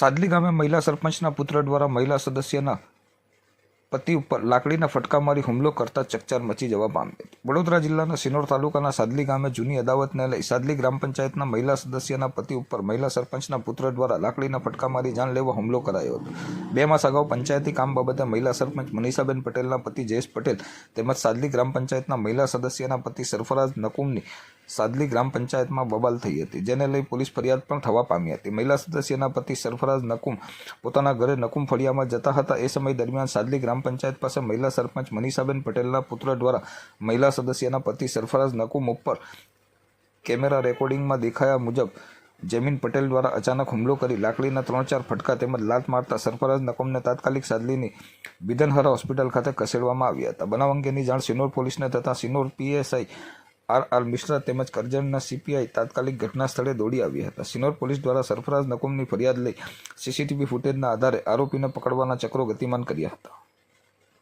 સાદલી ગામે મહિલા સરપંચના પુત્ર દ્વારા મહિલા સદસ્યના પતિ ઉપર લાકડીના ફટકા મારી હુમલો કરતા ચકચાર મચી જવા પામી હતી. વડોદરા જિલ્લાના સિનોર તાલુકાના સાદલી ગામે જૂની અદાવતને લઈ સાદલી ગ્રામ પંચાયતના મહિલા સદસ્યના પતિ ઉપર મહિલા સરપંચના પુત્ર દ્વારા લાકડીના ફટકા મારી જાન લેવા હુમલો કરાયો હતો. બે માસ અગાઉ પંચાયતી કામ બાબતે મહિલા સરપંચ મનીષાબેન પટેલના પતિ જયેશ પટેલ તેમજ સાદલી ગ્રામ પંચાયતના મહિલા સદસ્યના પતિ સરફરાજ નકુમની સાદલી ગ્રામ પંચાયતમાં બબાલ થઈ હતી, જેને લઈ પોલીસ ફરિયાદ પણ થવા પામી હતી. મહિલા સદસ્યના પતિ સરફરાજ નકુમ પોતાના ઘરે નકુમ ફળિયામાં જતા હતા. એ સમય દરમિયાન સાદલી ગ્રામ પંચાયત પાસે મહિલા સરપંચ મનીષાબેન પટેલના પુત્ર દ્વારા મહિલા સદસ્યના પતિ સરફરાઝ નકુમ ઉપર કેમેરા રેકોર્ડિંગમાં દેખાયા મુજબ, જમીન પટેલ દ્વારા અચાનક હુમલો કરી લાકડીના ત્રણ ચાર ફટકા તેમજ લાત મારતા સરફરાજ નકુમને તાત્કાલિક સાદલીની બિદનહરા હોસ્પિટલ ખાતે ખસેડવામાં આવ્યા હતા. બનાવ અંગેની જાણ સિનોર પોલીસને તથા Sinor PSI R R Mishra તેમજ કરજણના સીપીઆઈ તાત્કાલિક ઘટના સ્થળે દોડી આવ્યા હતા. સિનોર પોલીસ દ્વારા સરફરાજ નકુમની ફરિયાદ લઈ સીસીટીવી ફૂટેજના આધારે આરોપીને પકડવાના ચક્રો ગતિમાન કર્યા હતા.